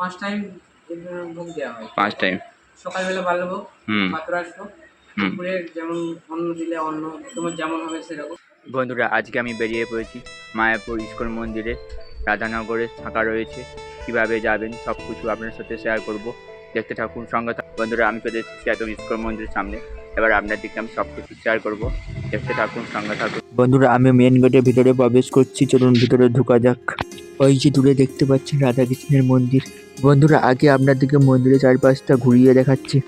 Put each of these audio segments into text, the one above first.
পাঁচ টাইম ভোগ দেওয়া হয়। পাঁচ টাইম সকালবেলা বাল্যভোগ হুম। পাত্রাষ্ট হুম। দুপুরে যেমন অন্ন দিলে অন্ন তোমার যেমন হবে সেরকম। বন্ধুরা আজকে আমি বেরিয়ে পড়েছি মায়াপুর ইস্কন মন্দিরে। রাধানগরে থাকা রয়েছে কীভাবে যাবেন সব কিছু আপনার সাথে শেয়ার করব। দেখতে থাকুন সঙ্গে থাকুন। বন্ধুরা আমি চলে এসেছি একদম ইস্কন মন্দিরের সামনে। এবার আপনার দিকে আমি সব কিছু শেয়ার করব। দেখতে থাকুন সঙ্গে থাকুন। বন্ধুরা আমি মেন গেটের ভিতরে প্রবেশ করছি। চলুন ভিতরে ঢোকা যাক। ওই যে দূরে দেখতে পাচ্ছেন রাধাকৃষ্ণের মন্দির। বন্ধুরা, আগে আপনাদেরকে মন্দিরের চারপাশটা ঘুরিয়ে দেখাচ্ছি।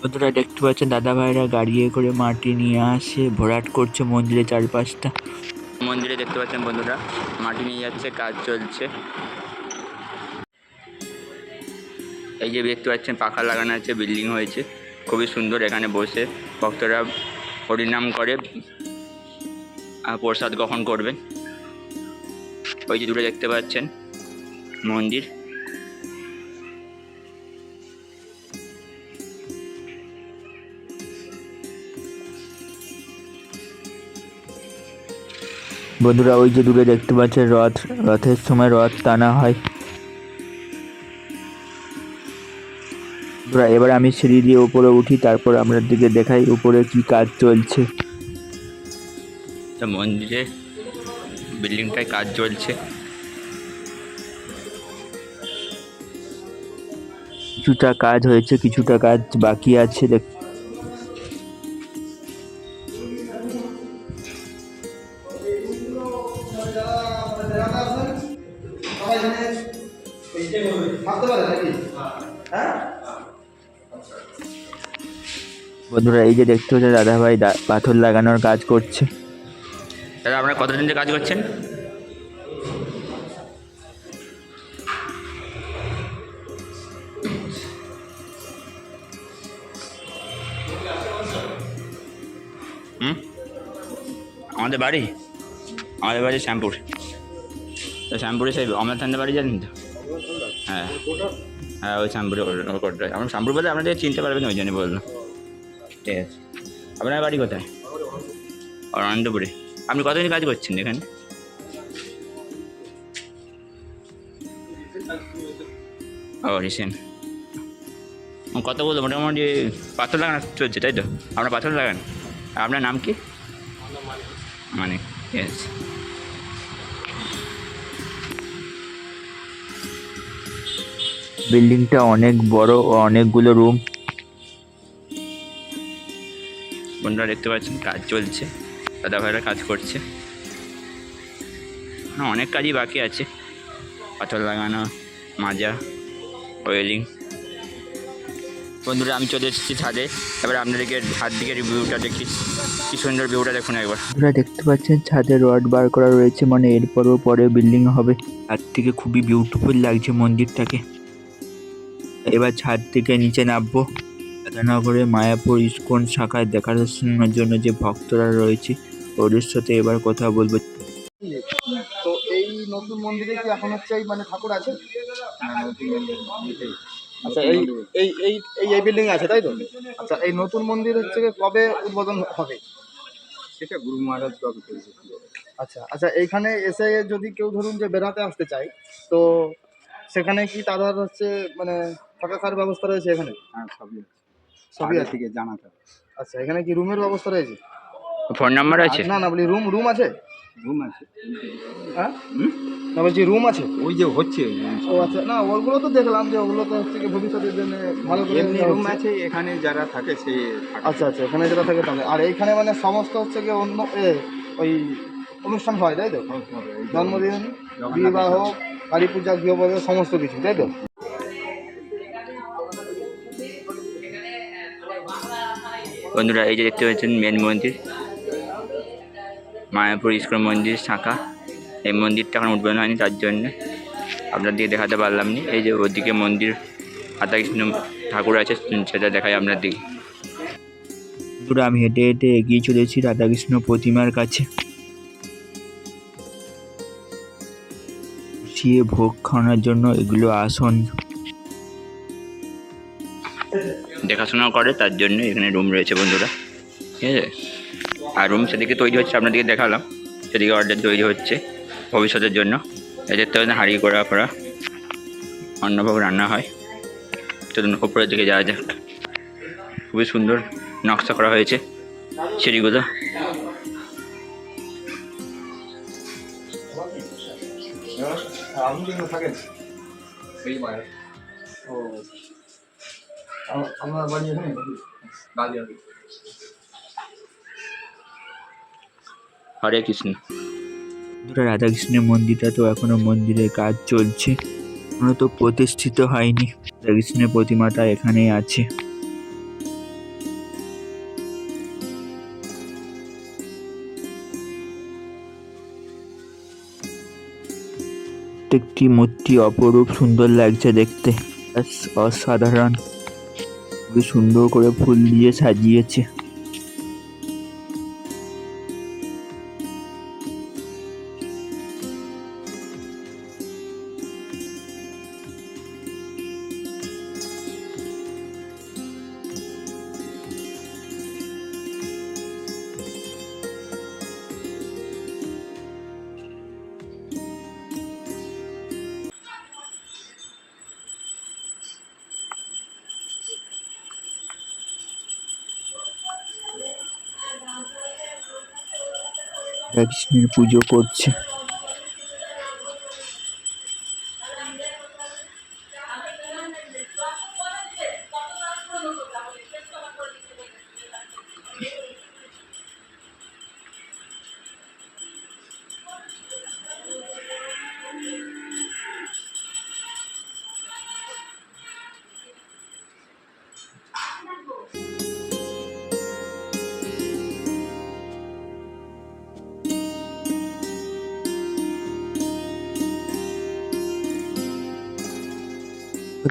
বন্ধুরা, দেখতে পাচ্ছেন দাদা ভাইরা গাড়ি করে মাটি নিয়ে আসে, ভরাট করছে মন্দিরের চারপাশটা। মন্দিরে দেখতে পাচ্ছেন বন্ধুরা, মাটি নিয়ে যাচ্ছে, কাজ চলছে। এই যে দেখতে পাচ্ছেন, পাখা লাগানো আছে, বিল্ডিং হয়েছে। খুবই সুন্দর, এখানে বসে ভক্তরা হরিনাম করে। প্রসাদ গ্রহণ করবেন ওই যে দূরে দেখতে পাচ্ছেন, মন্দির। বন্ধুরা, ওই যে দূরে দেখতে পাচ্ছেন রথ, রথের সময় রথ টানা হয়। এবার আমি সিঁড়ি দিয়ে উপরে উঠি, তারপর আপনার দিকে দেখাই উপরে কি কাজ চলছে। মন্দিরে বিল্ডিংটায় কাজ চলছে। কিছুটা কাজ হয়েছে, কিছুটা কাজ বাকি আছে, দেখ। বন্ধুরা, এই যে দেখতে হচ্ছে দাদাভাই পাথর লাগানোর কাজ করছে। দাদা, আপনারা কতদিন থেকে কাজ করছেন? হুম? আমাদের বাড়ি? আমাদের বাড়ি শ্যামপুর। তো শ্যামপুরে সেই অমর থান্ডার বাড়ি জানেন তো? হ্যাঁ। হ্যাঁ ওই শ্যামপুরে কোটায় আমরা শ্যামপুর বলতে আপনাদের চিনতে পারবেন ওই জন্য বললাম। ঠিক আছে। আপনার বাড়ি কোথায়? অনন্তপুরে। আপনি কতদিন কাজ করছেন এখানে? ও রিসেন্ট কতগুলো মোটামুটি পাথর লাগানো চলছে তাই তো? আপনার পাথর লাগান আপনার নাম কি? মানে ইয়েস বিল্ডিংটা অনেক বড় ও অনেকগুলো রুম। বন্ধুরা দেখতে পাচ্ছেন কাজ চলছে। দাদা ভাইরা কাজ করছে। না, অনেক কাজই বাকি আছে। পাথর লাগানো, মাজা, ওয়েলিং। বন্ধুরা, আমি চলে এসেছি ছাদে। এবার আপনাদেরকে হাত দিকে রিভিউটা দেখি। কি সুন্দর ভিউটা দেখুন একবার। বন্ধুরা দেখতে পাচ্ছেন, ছাদে রড বার করা রয়েছে মানে এরপরও পরে বিল্ডিং হবে। ছাদ থেকে খুবই বিউটিফুল লাগছে মন্দিরটাকে। এবার ছাদ থেকে নিচে নামবো। রাধানগরে মায়াপুর ইস্কন শাখায় দেখাশোনার জন্য যে ভক্তরা রয়েছে ওদের সাথে এবার কথা বলব। তো এই নতুন মন্দিরে কি এখন হচ্ছে এই মানে ঠাকুর আছে? আচ্ছা এই এই এই এই এই বিল্ডিং আছে তাই তো? আচ্ছা এই নতুন মন্দির হচ্ছে কবে উদ্বোধন হবে? সেটা গুরু মহারাজ কবে করেছে আচ্ছা আচ্ছা এইখানে এসে যদি কেউ ধরুন যে বেড়াতে আসতে চায় তো সেখানে কি তাদের হচ্ছে মানে থাকা খাওয়ার ব্যবস্থা রয়েছে এখানে? হ্যাঁ সবই আছে। সবই আছে। জানাতে আচ্ছা এখানে কি রুমের ব্যবস্থা রয়েছে? ফোন নাম্বার আছে? না না বলি রুম রুম আছে? রুম আছে। হ্যাঁ? না বলছি রুম আছে? ওই যে হচ্ছে ও আচ্ছা না ওগুলো তো দেখলাম যে ওগুলো তো হচ্ছে কি ভবিষ্যতের জন্য ভালো করে এমনি রুম। আছে এখানে যারা থাকে সে আচ্ছা আচ্ছা এখানে যারা থাকে তাহলে। আর এইখানে মানে সমস্ত হচ্ছে কি অন্য এ, ওই অনুষ্ঠান হয় তাই তো? জন্মদিন বিবাহ কালী পূজা গৃহপ্রবেশ সমস্ত কিছু তাই তো? বন্ধুরা এই যে দেখতে পাচ্ছেন মেন মন্দির। মায়াপুর ইস্কন মন্দির শাখা। এই মন্দিরটা এখন উদ্বোধন হয়নি তার জন্য আপনার দিকে দেখাতে পারলাম না। এই যে ওদিকে মন্দির রাধাকৃষ্ণ ঠাকুর আছে সেটা দেখাই আপনার দিকে বন্ধুরা আমি হেঁটে হেঁটে এগিয়ে চলেছি রাধাকৃষ্ণ প্রতিমার কাছে। বসিয়ে ভোগ খাওয়ানোর জন্য এগুলো আসন। দেখাশোনা করে তার জন্য এখানে রুম রয়েছে বন্ধুরা। ঠিক আছে? আর রুম সেদিকে তৈরি হচ্ছে আপনাদেরকে দেখালাম। সেদিকে অর্ডার তৈরি হচ্ছে ভবিষ্যতের জন্য। এদের তো হাঁড়ি করা করা অন্নভোগ রান্না হয়। চলুন ওপরের দিকে যাওয়া যাক। খুবই সুন্দর নকশা করা হয়েছে সিঁড়িগুলো। আপনি কিন্তু থাকেন এই বাইরে ও আম- আপনার বাড়ি এখানে হরে কৃষ্ণ। রাধাকৃষ্ণের মন্দিরটা তো এখনও মন্দিরের কাজ চলছে। এখনও তো প্রতিষ্ঠিত হয়নি। রাধাকৃষ্ণের প্রতিমাটা এখানেই আছে। প্রত্যেকটি মূর্তি অপরূপ সুন্দর লাগছে দেখতে। অসাধারণ। খুবই সুন্দর করে ফুল দিয়ে সাজিয়েছে। কৃষ্ণের পুজো করছে।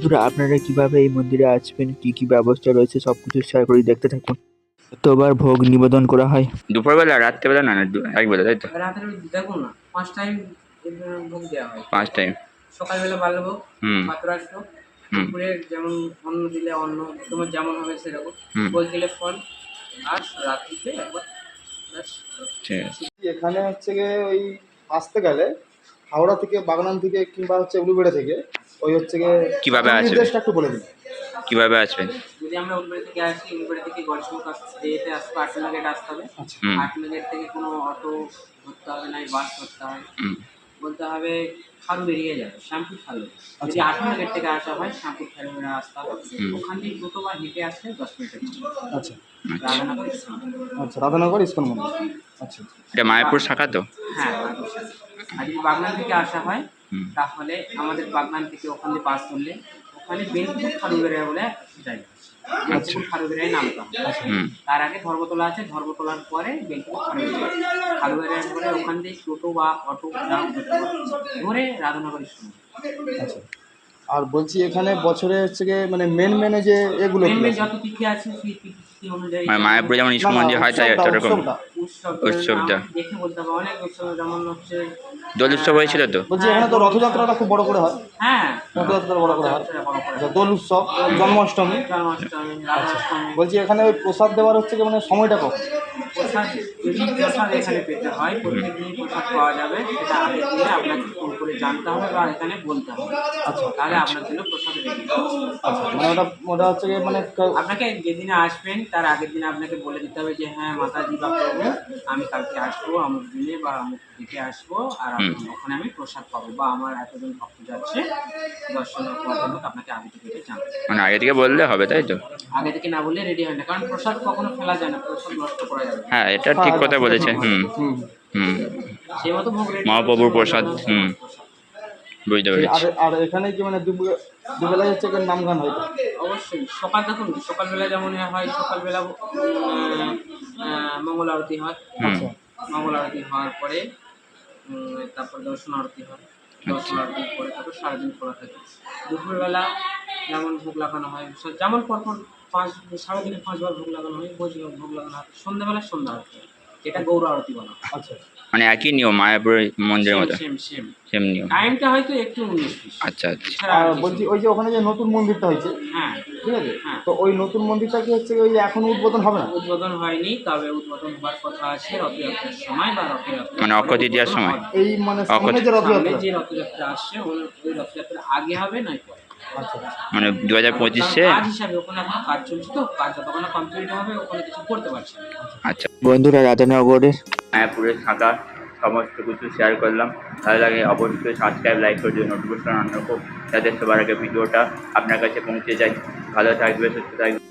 বন্ধুরা আপনারা কীভাবে এই মন্দিরে আসবেন কি কি ব্যবস্থা রয়েছে সব কিছু শেয়ার করে দেখতে থাকুন। কতবার ভোগ নিবেদন করা হয়? দুপুরবেলা রাত্রেবেলা না একবেলা তাই তো? দেখুন না। পাঁচ টাইম ভোগ দেওয়া হয়। পাঁচ টাইম সকালবেলা বাল্য ভোগ হুম। পাত্রাস ভোগ হুম। দুপুরে যেমন অন্ন দিলে অন্ন তোমার যেমন হবে সেরকম। ফল দিলে ফল আর রাত্রিতে একবার এখানে হচ্ছে গিয়ে ওই আসতে গেলে হাওড়া থেকে বাগনান থেকে কিংবা হচ্ছে উলুবেড়া থেকে ওই হচ্ছে গিয়ে কীভাবে আসবে? নির্দেশটা একটু বলে দিন। কীভাবে আসবেন যদি আমরা উলবেড়ি থেকে আসি উলবেড়ি থেকে গড়সমুখ আসতে যেতে আসতে আটলা গেট আসতে হবে। আচ্ছা। আটলা গেট থেকে কোনো অটো ধরতে হবে না বাস ধরতে হবে। বলতে হবে খালু বেরিয়ে যাবে শ্যামপুর খালু। যদি আটলা গেট থেকে আসা হয় শ্যামপুর খালু বেরিয়ে আসতে হবে। ওখান থেকে টোটো হেঁটে আসলে দশ মিনিটের মধ্যে। আচ্ছা। রাধানগর আচ্ছা রাধানগর ইস্কন মন্দির। আচ্ছা। এটা মায়াপুর শাখা তো? হ্যাঁ আর যদি বাগনান থেকে আসা হয় তাহলে আমাদের বাগনান থেকে ওখান থেকে বাস ধরলে ওখানে বেলপুর খারুবেড়িয়া বলে জায়গা আছে বেলপুর খারুবেড়িয়ায় নামতে হবে হুম। তার আগে ধর্মতলা আছে ধর্মতলার পরে খারুবেড়িয়ার পরে ওখান থেকে টোটো বা অটো। ধরে রাধানগর আচ্ছা। আর বলছি এখানে বছরে হচ্ছে গিয়ে মানে মেন মেনে যে এগুলো মেন আছে? যত তিথি আছে সেই তিথি অনুযায়ী মানে মায়াপুরে যেমন ইস্কন মন্দির হয় তাই উৎসবটা, এরকম উৎসবটা। উৎসব দেখে বলতে হবে অনেক উৎসব যেমন হচ্ছে দোল উৎসব হয়েছিল তো? বলছি এখানে তো রথযাত্রাটা খুব বড় করে হয়। হ্যাঁ। রথযাত্রা বড় করে হয়। দোল উৎসব জন্মাষ্টমী। জন্মাষ্টমী বলছি এখানে ওই প্রসাদ দেওয়ার হচ্ছে কি মানে সময়টা কম প্রসাদ যদি প্রসাদ এখানে পেতে হয় প্রত্যেক দিনই প্রসাদ পাওয়া যাবে সেটা আগের দিনে আপনাকে ফোন করে জানতে হবে বা এখানে বলতে হবে। আচ্ছা। তাহলে আপনার জন্য প্রসাদ রেডি। আচ্ছা মানে ওটা ওটা হচ্ছে গিয়ে মানে আপনাকে যেদিনে আসবেন তার আগের দিনে আপনাকে বলে দিতে হবে যে হ্যাঁ মাতাজি বা প্রভু আমি কালকে আসব অমুক দিনে বা অমুক দিকে আসব আর। ওখানে আমি প্রসাদ পাবো। বা আমার এতজন ভক্ত যাচ্ছে দর্শন আপনাকে আগে থেকে জানতে মানে আগে থেকে বললে হবে তাই তো? আগে থেকে না বললে রেডি হয় না কারণ প্রসাদ কখনো ফেলা যায় না প্রসাদ নষ্ট করা যাবে না। হ্যাঁ এটা ঠিক কথা বলেছে হুম হুম। মহাপ্রভুর প্রসাদ। হুম। বুঝতে পেরেছি। আর এখানে কি মানে দুবেলায় হচ্ছে নাম গান হয়? অবশ্যই সকাল দেখুন সকালবেলা যেমন হয় সকালবেলা মঙ্গল আরতি হয়। আচ্ছা। মঙ্গল আরতি হওয়ার পরে উম, তারপর দর্শন আরতি হয়। দর্শন আরতির পরে তারপর সারাদিন খোলা থাকে। দুপুরবেলা যেমন ভোগ লাগানো হয় যেমন পরপর পাঁচ সারাদিনে পাঁচবার ভোগ লাগানো হয় ভোজ ভোগ লাগানো হয় সন্ধ্যাবেলা সন্ধ্যা আরতি হয় যেটা গৌর আরতি বলা হয়। আচ্ছা। মানে একই নিয়ম মায়াপুরের মন্দিরের মতো? সেম সেম সেম নিয়ম। টাইমটা হয়তো একটু উনিশ আচ্ছা আচ্ছা। আর বলছি ওই যে ওখানে যে নতুন মন্দিরটা হয়েছে হ্যাঁ। ঠিক আছে? হ্যাঁ। তো ওই নতুন মন্দিরটা কি হচ্ছে ওই এখন উদ্বোধন হবে না? উদ্বোধন হয়নি তবে উদ্বোধন হওয়ার কথা আছে রথযাত্রার সময় বা রথযাত্রা মানে অক্ষয় তৃতীয়ার সময়? এই মানে সামনে যে রথযাত্রা। যে রথযাত্রা আসছে ওই- ওই রথযাত্রা আগে হবে নয় পরে। মানে দু হাজার পঁচিশে কাজ হিসাবে ওখানে এখন কাজ চলছে তো কাজ যতক্ষণ কমপ্লিট হবে ওখানে কিছু করতে পারছি না। আচ্ছা। বন্ধুরা রাধানগরের মায়াপুরের থাকা সমস্ত কিছু শেয়ার করলাম। ভালো লাগে অবশ্যই সাবস্ক্রাইব লাইক করে দিয়ে নোটিফিকেশন অন রাখো। যাতে সবার আগে ভিডিওটা আপনার কাছে পৌঁছে যায়। ভালো থাকবে সুস্থ থাকবে।